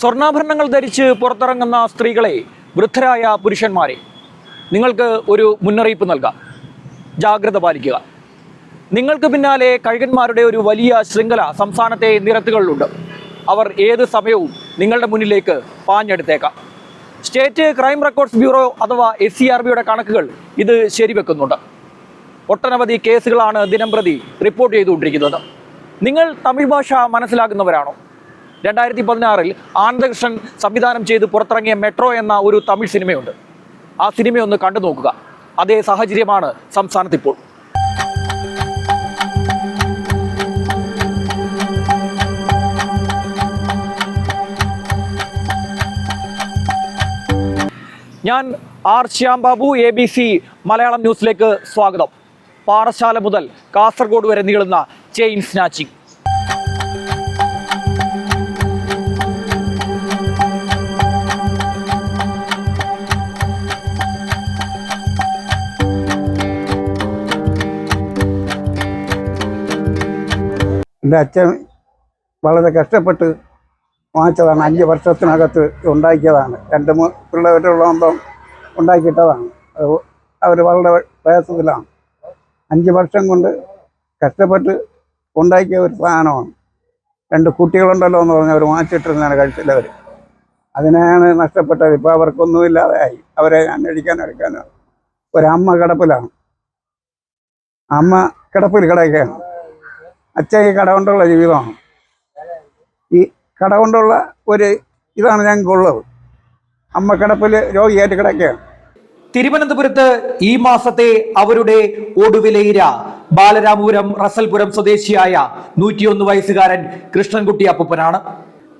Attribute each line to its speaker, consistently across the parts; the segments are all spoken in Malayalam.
Speaker 1: സ്വർണാഭരണങ്ങൾ ധരിച്ച് പുറത്തിറങ്ങുന്ന സ്ത്രീകളെ വൃദ്ധരായ പുരുഷന്മാരെ നിങ്ങൾക്ക് ഒരു മുന്നറിയിപ്പ് നൽകാം. ജാഗ്രത പാലിക്കുക. നിങ്ങൾക്ക് പിന്നാലെ കഴുകന്മാരുടെ ഒരു വലിയ ശൃംഖല സംസ്ഥാനത്തെ നിരത്തുകളിലുണ്ട്. അവർ ഏത് സമയവും നിങ്ങളുടെ മുന്നിലേക്ക് പാഞ്ഞെടുത്തേക്കാം. സ്റ്റേറ്റ് ക്രൈം റെക്കോർഡ്സ് ബ്യൂറോ അഥവാ എസ് സി ആർ ബിയുടെ കണക്കുകൾ ഇത് ശരിവെക്കുന്നുണ്ട്. ഒട്ടനവധി കേസുകളാണ് ദിനംപ്രതി റിപ്പോർട്ട് ചെയ്തുകൊണ്ടിരിക്കുന്നത്. നിങ്ങൾ തമിഴ് ഭാഷ മനസ്സിലാക്കുന്നവരാണോ രണ്ടായിരത്തി പതിനാറിൽ ആനന്ദകൃഷ്ണൻ സംവിധാനം ചെയ്ത് പുറത്തിറങ്ങിയ മെട്രോ എന്ന ഒരു തമിഴ് സിനിമയുണ്ട്. ആ സിനിമയൊന്ന് കണ്ടു നോക്കുക. അതേ സാഹചര്യമാണ് സംസ്ഥാനത്ത് ഇപ്പോൾ ഞാൻ R Shyam Babu A B C Malayalam ന്യൂസിലേക്ക് സ്വാഗതം. പാറശാല മുതൽ കാസർഗോഡ് വരെ നീളുന്ന ചെയിൻ സ്നാച്ചിങ്.
Speaker 2: എന്റെ അച്ഛൻ വളരെ കഷ്ടപ്പെട്ട് വാങ്ങിച്ചതാണ്. അഞ്ച് വർഷത്തിനകത്ത് ഉണ്ടാക്കിയതാണ്. രണ്ട് മൂന്ന് പിള്ളേരുള്ളതുമ്പം ഉണ്ടാക്കിയിട്ടതാണ്. അത് അവർ വളരെ പ്രയാസത്തിലാണ്. അഞ്ച് വർഷം കൊണ്ട് കഷ്ടപ്പെട്ട് ഉണ്ടാക്കിയ ഒരു സാധനമാണ്. രണ്ട് കുട്ടികളുണ്ടല്ലോ എന്ന് പറഞ്ഞ് അവർ വാങ്ങിച്ചിട്ടിരുന്നാണ് കഴിച്ചില്ലവർ അതിനെയാണ് നഷ്ടപ്പെട്ടത്. ഇപ്പോൾ അവർക്കൊന്നുമില്ലാതെ ആയി. അവരെ ഞാൻ അന്വേഷിക്കാനോ എടുക്കാനോ. ഒരമ്മ കിടപ്പിലാണ്. അമ്മ കിടപ്പിൽ കിടക്കുകയാണ്. അച്ഛൻ ഈ കട കൊണ്ടുള്ള ജീവിതമാണ്. ഈ കട കൊണ്ടുള്ള ഒരു ഇതാണ് ഞങ്ങൾക്കുള്ളത് അമ്മ കിടപ്പിൽ രോഗിയായിട്ട് കിടക്കുകയാണ്.
Speaker 1: തിരുവനന്തപുരത്ത് ഈ മാസത്തെ അവരുടെ ഒടുവിലയിര ബാലരാമപുരം റസൽപുരം സ്വദേശിയായ നൂറ്റിയൊന്ന് വയസ്സുകാരൻ കൃഷ്ണൻകുട്ടി അപ്പൂപ്പനാണ്.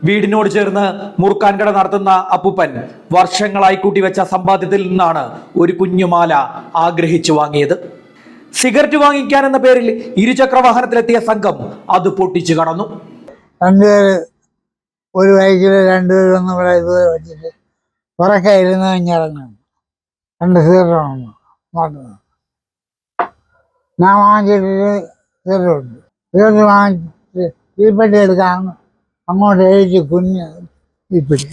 Speaker 1: വീടിനോട് ചേർന്ന് മുറുക്കാൻകട നടത്തുന്ന അപ്പൂപ്പൻ വർഷങ്ങളായി കൂട്ടിവെച്ച സമ്പാദ്യത്തിൽ നിന്നാണ് ഒരു കുഞ്ഞുമാല ആഗ്രഹിച്ചു വാങ്ങിയത്. സിഗരറ്റ് വാങ്ങിക്കാൻ എന്ന പേരിൽ ഇരുചക്ര വാഹനത്തിലെത്തിയ സംഘം അത് പൊട്ടിച്ചു കടന്നു.
Speaker 3: രണ്ടുപേര് ഒരു ബൈക്കിൽ രണ്ടുപേരൊന്നും ഇവിടെ ഇത് വെച്ചിട്ട് പുറക്കെ ഇരുന്ന് കഴിഞ്ഞിറങ്ങും രണ്ട് സീറുണ്ട് നോക്കുന്നത് ഞാൻ വാങ്ങിച്ചിട്ട് സീറുണ്ട് സീറ് വാങ്ങിച്ച് തീപ്പെട്ടി എടുക്കാൻ അങ്ങോട്ട് എഴുതി കുഞ്ഞ് തീപ്പെട്ടി.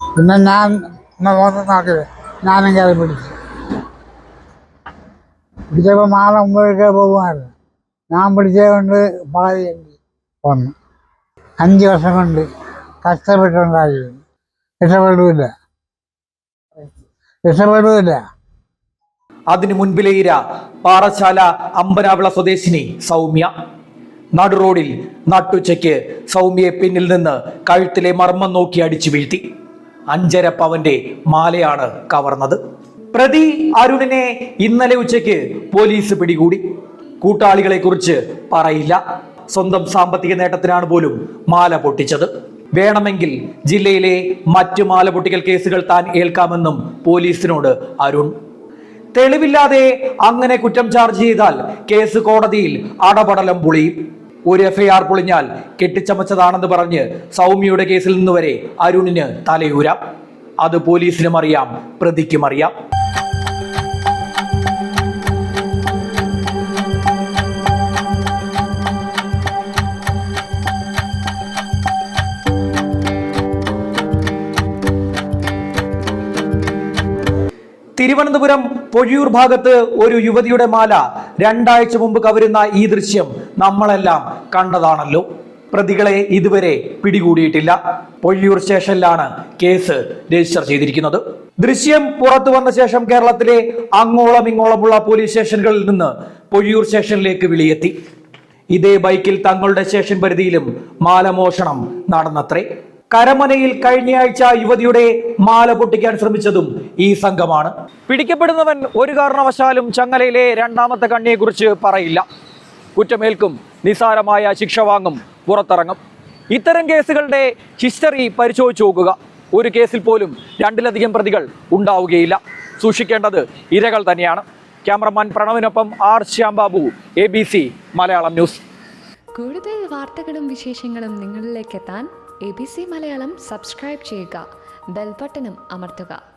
Speaker 3: പിന്നെ ഞാൻ എന്നെ മൊത്തം നോക്കിയത് ഞാനും കയറി പിടിച്ചു. പിടിച്ചപ്പോൾ മാല മുമ്പോഴേക്കേ പോകുമായിരുന്നു. ഞാൻ പിടിച്ചത് കൊണ്ട് പാതി വന്നു. അഞ്ച് വർഷം കൊണ്ട് കഷ്ടപ്പെട്ടുണ്ടായി രക്ഷപ്പെടുവില്ല രക്ഷപ്പെടുവില്ല
Speaker 1: അതിനു മുൻപിലെ ഇര പാറശാല അമ്പനാവിള സ്വദേശിനി സൗമ്യ. നടു റോഡിൽ നട്ടുച്ചയ്ക്ക് സൗമ്യയെ പിന്നിൽ നിന്ന് കഴുത്തിലെ മർമ്മം നോക്കി അടിച്ചു വീഴ്ത്തി. അഞ്ചര പവന്റെ മാലയാണ് കവർന്നത്. പ്രതി അരുണിനെ ഇന്നലെ ഉച്ചയ്ക്ക് പോലീസ് പിടികൂടി. കൂട്ടാളികളെ കുറിച്ച് പറയില്ല. സ്വന്തം സാമ്പത്തിക നേട്ടത്തിനാണ് പോലും മാല പൊട്ടിച്ചത്. വേണമെങ്കിൽ ജില്ലയിലെ മറ്റു മാല പൊട്ടിക്കൽ കേസുകൾ താൻ ഏൽക്കാമെന്നും പോലീസിനോട് അരുൺ. തെളിവില്ലാതെ അങ്ങനെ കുറ്റം ചാർജ് ചെയ്താൽ കേസ് കോടതിയിൽ അടപടലം പൊളിയും. ഒരു എഫ്ഐആർ പൊളിഞ്ഞാൽ കെട്ടിച്ചമച്ചതാണെന്ന് പറഞ്ഞ് സൗമ്യയുടെ കേസിൽ നിന്ന് വരെ അരുണിന് തലയൂരാം. അത് പോലീസിനും അറിയാം പ്രതിക്കും അറിയാം. തിരുവനന്തപുരം പൊഴിയൂർ ഭാഗത്ത് ഒരു യുവതിയുടെ മാല രണ്ടാഴ്ച മുമ്പ് കവരുന്ന ഈ ദൃശ്യം നമ്മളെല്ലാം കണ്ടതാണല്ലോ. പ്രതികളെ ഇതുവരെ പിടികൂടിയിട്ടില്ല. പൊഴിയൂർ സ്റ്റേഷനിലാണ് കേസ് രജിസ്റ്റർ ചെയ്തിരിക്കുന്നത്. ദൃശ്യം പുറത്തു വന്ന ശേഷം കേരളത്തിലെ അങ്ങോളം ഇങ്ങോളമുള്ള പോലീസ് സ്റ്റേഷനുകളിൽ നിന്ന് പൊഴിയൂർ സ്റ്റേഷനിലേക്ക് വിളിയെത്തി. ഇതേ ബൈക്കിൽ തങ്ങളുടെ സ്റ്റേഷൻ പരിധിയിലും മാലമോഷണം നടന്നത്രേ. കരമനയിൽ കഴിഞ്ഞയാഴ്ച യുവതിയുടെ മാല പൊട്ടിക്കാൻ ശ്രമിച്ചതും ഈ സംഘമാണ്. പിടിക്കപ്പെടുന്നവൻ ഒരു കാരണവശാലും ചങ്ങലയിലെ രണ്ടാമത്തെ കണ്ണിയെക്കുറിച്ച് പറയില്ല. കുറ്റമേൽക്കും നിസാരമായ ശിക്ഷ വാങ്ങും. പുറത്തിറങ്ങും. ഇത്തരം കേസുകളുടെ ഹിസ്റ്ററി പരിശോധിച്ചു നോക്കുക. ഒരു കേസിൽ പോലും രണ്ടിലധികം പ്രതികൾ ഉണ്ടാവുകയില്ല. സൂക്ഷിക്കേണ്ടത് ഇരകൾ തന്നെയാണ്. Cameraman പ്രണവിനൊപ്പം R Shyam Babu A B C Malayalam news.
Speaker 4: കൂടുതൽ വാർത്തകളും വിശേഷങ്ങളും നിങ്ങളിലേക്ക് എത്താൻ A B C Malayalam subscribe ചെയ്യുക. ബെൽബട്ടനും അമർത്തുക.